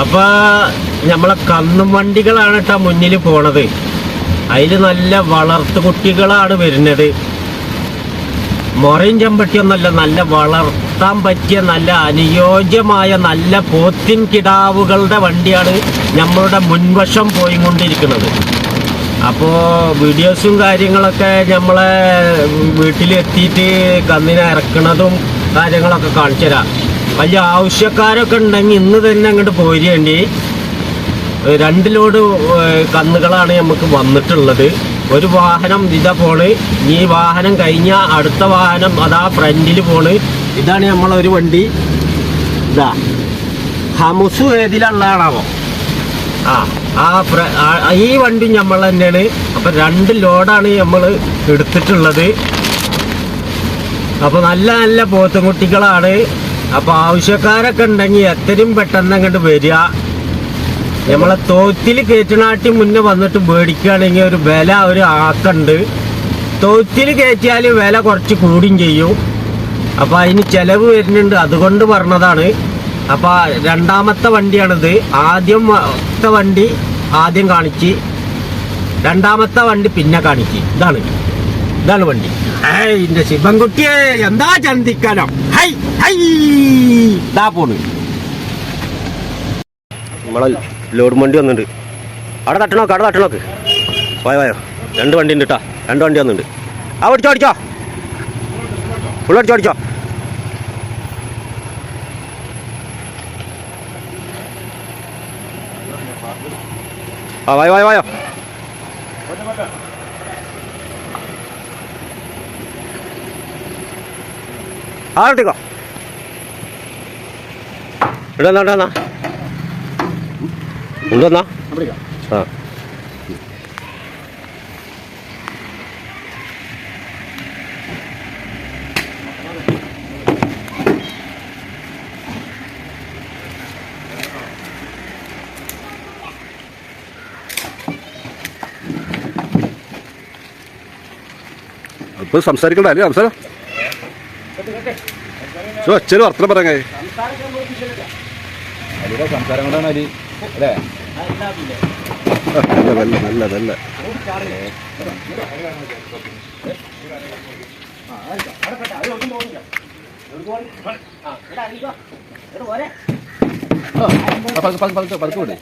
അപ്പൊ നമ്മളെ കന്നും വണ്ടികളാണ് കേട്ടോ മുന്നിൽ പോണത്. അതിൽ നല്ല വളർത്തു കുട്ടികളാണ് വരുന്നത്. മൊറയും ചെമ്പട്ടിയൊന്നല്ല നല്ല വളർത്താൻ പറ്റിയ നല്ല അനുയോജ്യമായ നല്ല പോത്തിൻ കിടാവുകളുടെ വണ്ടിയാണ് നമ്മളുടെ മുൻവശം പോയി കൊണ്ടിരിക്കുന്നത് അപ്പോൾ വീഡിയോസും കാര്യങ്ങളൊക്കെ നമ്മളെ വീട്ടിലെത്തിയിട്ട് കന്നിനെ ഇറക്കണതും കാര്യങ്ങളൊക്കെ കാണിച്ചു തരാം വലിയ ആവശ്യക്കാരൊക്കെ ഉണ്ടെങ്കിൽ ഇന്ന് തന്നെ അങ്ങോട്ട് പോരേണ്ടി. രണ്ട് ലോഡ് കന്നുകളാണ് നമുക്ക് വന്നിട്ടുള്ളത്. ഒരു വാഹനം ഇതാ പോണ്. ഈ വാഹനം കഴിഞ്ഞ അടുത്ത വാഹനം അതാ ഫ്രണ്ടിൽ പോണ്. ഇതാണ് നമ്മളൊരു വണ്ടി. ഇതാ. ഹമുസു ഏതിലുള്ളതാണാവോ ആ ആ ഈ വണ്ടി നമ്മൾ തന്നെയാണ്. അപ്പം രണ്ട് ലോഡാണ് നമ്മൾ എടുത്തിട്ടുള്ളത്. അപ്പോൾ നല്ല നല്ല പോത്തുകുട്ടികളാണ്. അപ്പൊ ആവശ്യക്കാരൊക്കെ ഉണ്ടെങ്കിൽ എത്രയും പെട്ടെന്ന് അങ്ങോട്ട് വരിക. നമ്മളെ തോത്തിൽ കയറ്റനാട്ടി മുന്നേ വന്നിട്ട് മേടിക്കുകയാണെങ്കിൽ ഒരു വില ഒരു ആക്കുണ്ട്. തോത്തിൽ കയറ്റിയാൽ വില കുറച്ച് കൂടും ചെയ്യും. അപ്പൊ അതിന് ചിലവ് വരുന്നുണ്ട്. അതുകൊണ്ട് പറഞ്ഞതാണ്. അപ്പൊ രണ്ടാമത്തെ വണ്ടിയാണിത്. ആദ്യംത്തെ വണ്ടി ആദ്യം കാണിച്ച്. രണ്ടാമത്തെ വണ്ടി പിന്നെ കാണിച്ച്. ഇതാണ്. ഇതാണ് വണ്ടി. ഏയ് ഇന്റെ ശിവൻകുട്ടിയെ എന്താ ചന്തിക്കാലം? High high. ദാ പോണ്. നമ്മളെ ലോഡ് വണ്ടി വന്നിട്ടുണ്ട് അവിടെ തട്ടണോക്ക് അവിടെ തട്ടണോക്ക് പോയോ പോയോ രണ്ട് വണ്ടി ഉണ്ട് കേട്ടോ രണ്ട് വണ്ടി വന്നിട്ടുണ്ട് ആ ഓടിച്ചോ ഓടിച്ചോ. ഫുള്ളടിച്ചോ ഓടിച്ചോ. ആ വായോ വായോ വായോ. ആ ഇട്ടിക്കോ ഇവിടെ ഉണ്ടെന്നാ ആ. ഇപ്പൊ സംസാരിക്കണ്ട അല്ലേ സംസാരം അച്ഛനും വർത്തനം പറയാ അലിയുടെ സംസാരം കൊണ്ടാണ് അലി അല്ലേ? നല്ല നല്ല നല്ല പതുക്കെ പതുക്കെ പതുക്കെ പതുക്കെ വിടേ.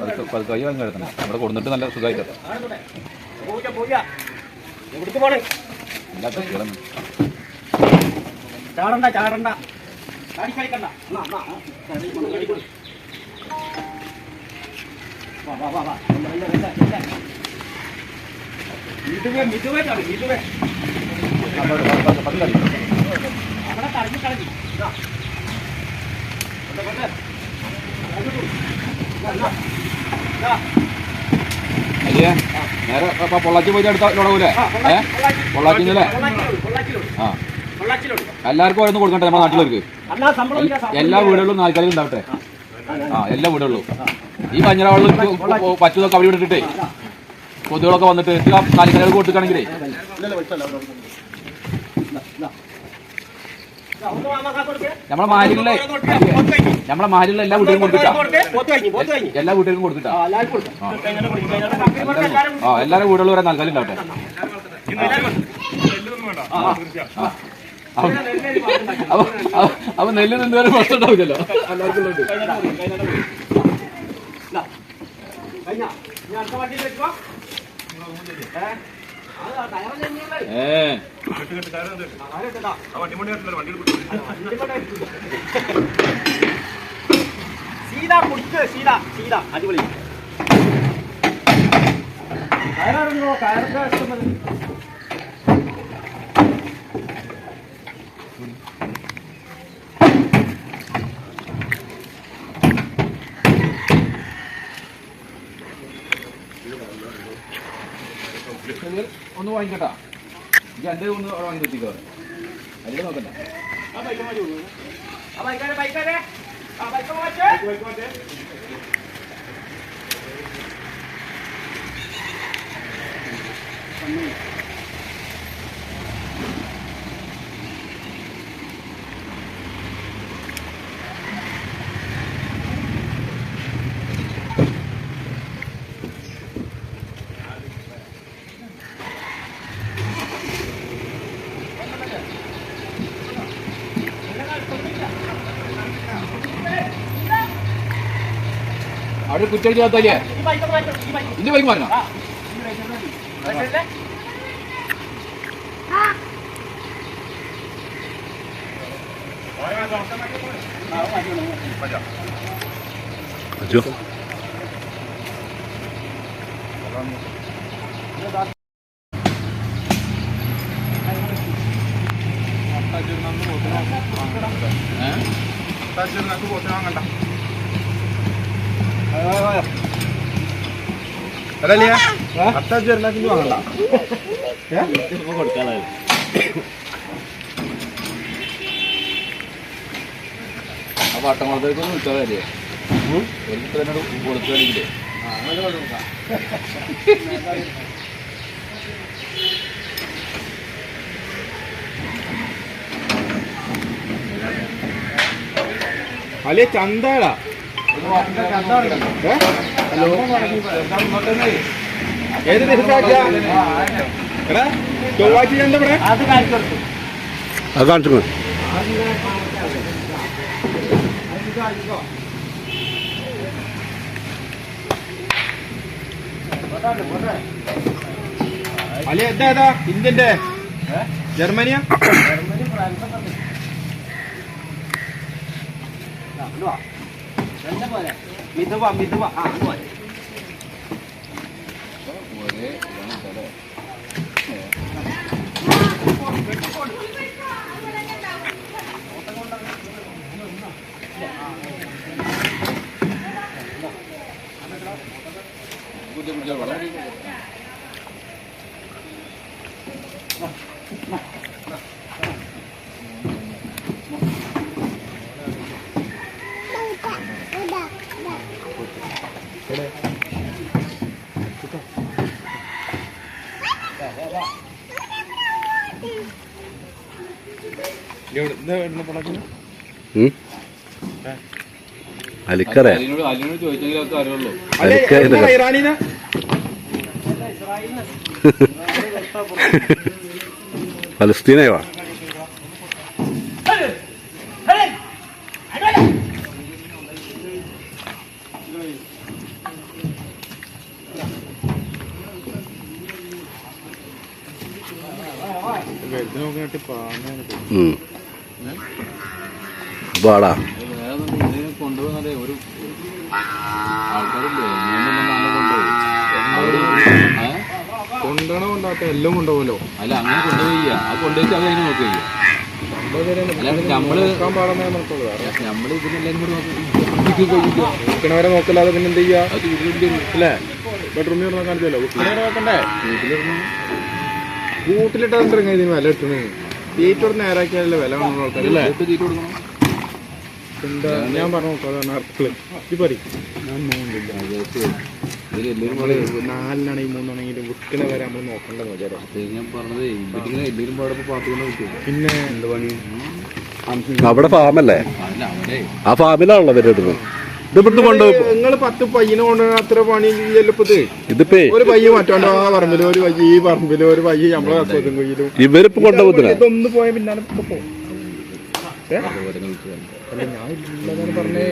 പതുക്കെ പതുക്കെ കൈ വാങ്ങി കിടത്തണം അവിടെ കൊടുത്തിട്ട് നല്ല സുഖമായിട്ട് എവിടേക്ക് പോണേ? കുട്ടികളും ചാടണ്ട ചാടണ്ട ചാടി കളിക്കണ്ട എന്നാ, വാ, വാ, വാ, വാ. മിതുവേ, മിതുവേ ചാടി, മിതുവേ. അവിടെ. ഇതാ, ഇതാ. ഇതാ. നേരെ പൊള്ളാച്ചി പോയിട്ട് അടുത്ത ലോടെ പോലെ ഏ പൊള്ളാച്ചി, പൊള്ളാച്ചിന്നല്ലേ. ആ. എല്ലാവർക്കും ഓരോന്ന് കൊടുക്കട്ടെ നമ്മുടെ നാട്ടിലേക്ക് എല്ലാ. വീടുകളിലും നാൽക്കാലിൽ ഉണ്ടാവട്ടെ. ആ എല്ലാ വീടുകളിലും. ഈ മഞ്ഞള വെള്ളം പറ്റുന്നതൊക്കെ അവിടെ ഇട്ടിട്ടേ കൊതുകളൊക്കെ വന്നിട്ട് നാൽക്കാലികൾ കൊടുക്കുകയാണെങ്കിലേ. നമ്മളെ മാലികളിലെ. നമ്മളെ മാലികളിലെ എല്ലാ വീട്ടിലും കൊടുത്തിട്ടാ. എല്ലാ വീട്ടിലും കൊടുത്തിട്ടാ. ആ, എല്ലാവരും. ആ വീടുകളിൽ വരെ നാൽക്കാലി ഉണ്ടാവട്ടെ അപ്പൊ നെല്ല് നിന്നുവരെ പ്രശ്നം ഉണ്ടാവില്ലല്ലോ. സീതാ കുടിക്ക് സീതാ സീതാ. അടിപൊളി. കയറാറുണ്ടോ? കയറൊക്കെ ഒന്ന് വാങ്ങിക്കട്ടാ. എനിക്ക് എന്റെ ഒന്ന് അവിടെ വാങ്ങി നിർത്തിക്കോ. അതിൽ നോക്കണ്ട. ആ ബൈക്ക് മാറ്റി കൊണ്ടുവരൂ. ആ ഇന്റെ ബൈക്കാരെ ആ ബൈക്ക് മാറ്റേ അവിടെ ഒരു ആ. ഒരു കൊടുക്കുകയാണെങ്കിലേ അല്ലേ ചന്താടാ ഹലോ ഏത് ദിവസമാക്കിയ എടാ എന്താ ഏതാ? ഇന്ത്യന്റെ ജർമ്മനിയാ? മിതുവ മിതുവ ആ അത് മതി. ഒരേ ഇതാണ് സ്ഥലം. കുടിച്ചോ, ഇതൊക്കെ. ഇറാനിന്ന് ഫലസ്തീനയോ? ഉം. പാടാ കൊണ്ടുപോകുന്നതേ ഒരു? കൊണ്ടുപോകണ കൊണ്ടാത്ത എല്ലാം കൊണ്ടുപോകലോ അല്ല അങ്ങനെ കൊണ്ടുപോയി ആ കൊണ്ടുപോയിട്ട് അവർ അതിനെ നോക്കുക അല്ലാണ്ട് നമ്മൾ ഇതിനെല്ലാരും കൂടി നോക്കല്ലാതെ പിന്നെ എന്ത് ചെയ്യാ അത് അല്ലേ? ബെഡ്റൂമിൽ കുട്ടികളെ നോക്കണ്ടേ ഇതിന് വില കിട്ടണേ തീറ്റോട് നേരാക്കിയാലല്ലേ വില കാണുന്ന ആൾക്കാരല്ലേ വീട്ടിൽ തീറ്റ കൊടുക്കണം. എന്താ? ഞാൻ പറഞ്ഞു ഇത് പറയും. ഞാൻ മൂന്നില്ല ഇതിലെല്ലാരും നമ്മൾ നാലിനാണ് ഈ മൂന്നാണെങ്കിലും വിൽക്കണ വരെ നമ്മൾ നോക്കണ്ടെന്ന് വിചാരം ഞാൻ പറഞ്ഞതേ വീട്ടിലിങ്ങനെ എല്ലാവരും പാടപ്പോ പാത്തുകൊണ്ട് കിട്ടും പിന്നെ എന്ത് പണി? അവിടെ ഫാമല്ലേ? അല്ല അവിടെ. ആ ഫാമിലാണല്ലോ ഇവരെടുക്കുന്നത് ഇതിപ്പോ കൊണ്ടുപോകും നിങ്ങൾ പത്ത് പയ്യനെ കൊണ്ടുവരാൻ അത്ര പണി ചെല്ലപ്പത് ഇതിപ്പേ. ഒരു പയ്യ മറ്റോന്റെ ആ പറമ്പിലും ഒരു പയ്യ ഈ പറമ്പിലും ഒരു പയ്യ നമ്മളെ കസോത്തും കൊയ്യിലും ഇവരിപ്പോ കൊണ്ടുപോകുന്ന ഇതൊന്ന് പോയ പിന്നാലെ ഇപ്പൊ പോകും അല്ല ഞാൻ ഇല്ലതാണ് പറഞ്ഞേ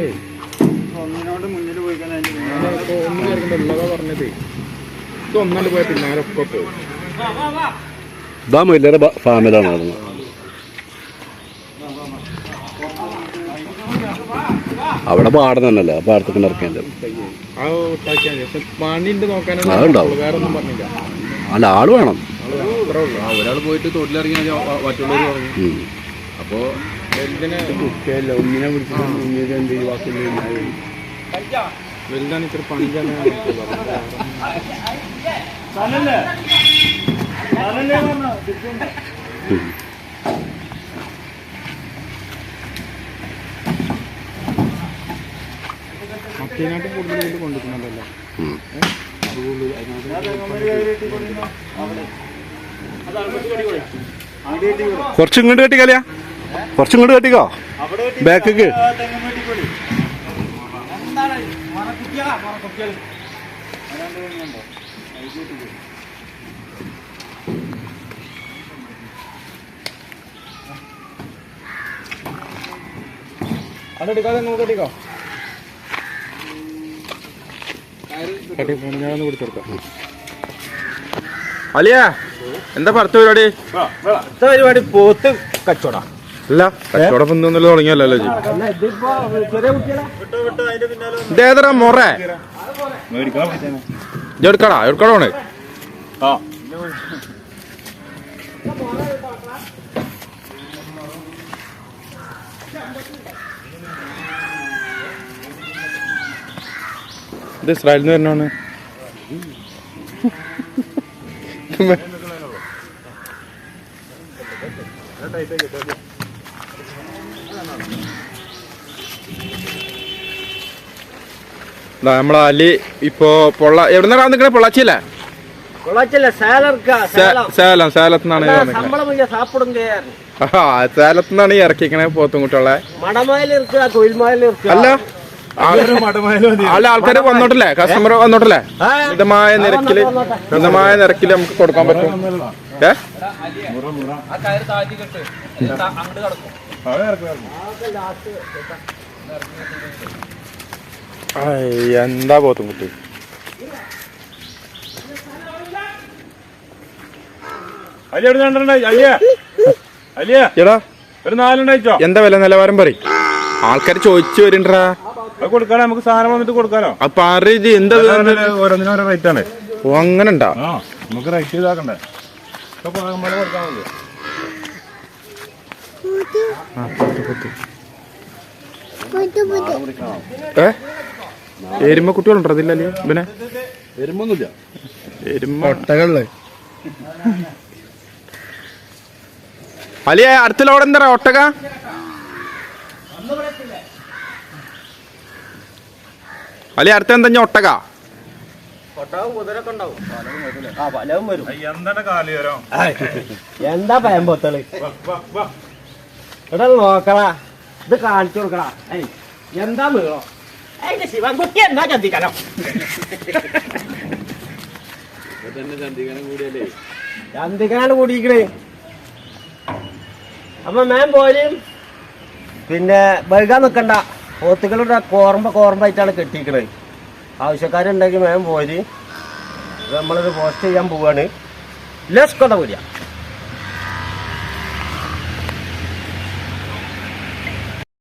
ഉള്ളതാ പറഞ്ഞത്. ഇത് ഒന്നാണ്ട് പോയ പിന്നാലെ ഒക്കെ പോകും ഇതാ മൊയിലേറെ ഫാമിലാണ് നടന്നത്. അവിടെ പാടം തന്നെയല്ല? ആ പാടത്തൊക്കെ പറഞ്ഞില്ല. അല്ല ആൾ വേണം. ഒരാൾ പോയിട്ട് തൊട്ടിലിറങ്ങി മറ്റുള്ളവർ പറഞ്ഞു. ഉം. കുട്ടിയല്ല ഒന്നിനെ പിടിച്ചിട്ട് എന്ത് വലുതാണ് ഇത്ര പണി തന്നെ ഉം. മറ്റേനായിട്ട് കൂടുതൽ ഇതിൽ കൊണ്ടുവരുന്നുണ്ടല്ലോ ഉം. കുറച്ച് ഇങ്ങോട്ട് കെട്ടിക്കാലിയാ കുറച്ച് ഇങ്ങോട്ട് കെട്ടിക്കോ. ബാക്കിക്ക്. നമുക്ക് കെട്ടിക്കോ. അലിയ എന്താ പുറത്ത് പരിപാടി? പരിപാടി പോത്ത് കച്ചവടം. അല്ല കച്ചവടം ഒന്നും തുടങ്ങിയല്ലോ ഇതേതറ മൊറ? എടുക്കടാ എടുക്കണോണ് ഇത് ഇസ്രായേലിൽ നിന്ന് വരണോണ് ദാ നമ്മളെ അലി ഇപ്പോ പൊള്ള എവിടെ എവിടുന്നാ നിൽക്കണേ പൊള്ളാച്ചിയല്ലേ? സേലം. സേലത്തുനിന്നാണ് സേലത്തുനിന്നാണ് ഈ ഇറക്കിക്കണേ പോത്തുംകുട്ടികളെ അല്ല അല്ല ആൾക്കാര് വന്നോട്ടില്ലേ? കസ്റ്റമർ വന്നോട്ടില്ലേ? മിതമായ നിരക്കിൽ മിതമായ നിരക്കിൽ നമുക്ക് കൊടുക്കാൻ പറ്റും. ഏഹ് എന്താ പോത്തും കുട്ടി? അലിയ എവിടെ രണ്ടെണ്ണായി. അലിയ. അലിയ. എടാ. ഒരു നാലുണ്ടായിച്ചോ എന്താ വില നിലവാരം പറയും. ആൾക്കാർ ചോദിച്ചു വരണ്ടാ അത് കൊടുക്കാനോ നമുക്ക് സാധനം വന്നിട്ട് കൊടുക്കാനോ അപ്പൊ അറിയത് എന്താ ഇത്? ഓരോന്നിനും ഓരോ റേറ്റ് ആണ്. ഓ അങ്ങനെ ഉണ്ടാ. നമുക്ക് റേറ്റ് ഇതാക്കണ്ടേ. കൊടുക്കാൻ മതി. ഏ? എരുമ കുട്ടികളുണ്ടോ അതില്ലല്ലേ പിന്നെ എരുമൊന്നുമില്ല. എരുമ ഒട്ടകൾ അലിയ അടുത്ത ലോഡ് എന്താ ഒട്ടക? അലിയ അടുത്ത എന്താ ഒട്ടക? എന്താ പയം ഉണ്ടാവും എടാ നോക്കടാ. ഇത് കാണിച്ചു കൊടുക്കടാ. എന്താ വീണോ അതിന്റെ ശിവൻകുട്ടി എന്താ ചന്തിക്കലോ ചന്തിക്കനാണ് കൂടിയിരിക്കണേ. അപ്പൊ മാം പോലും പിന്നെ വൈകാൻ നിക്കണ്ട. പോത്തുകളുടെ കോർമ്പ കോർമ്പായിട്ടാണ് കെട്ടിക്കണത് ആവശ്യക്കാരുണ്ടെങ്കിൽ മാം പോര്. നമ്മളൊരു പോസ്റ്റ് ചെയ്യാൻ പോവാണ്. ലെസ് കൊണ്ട പോരിക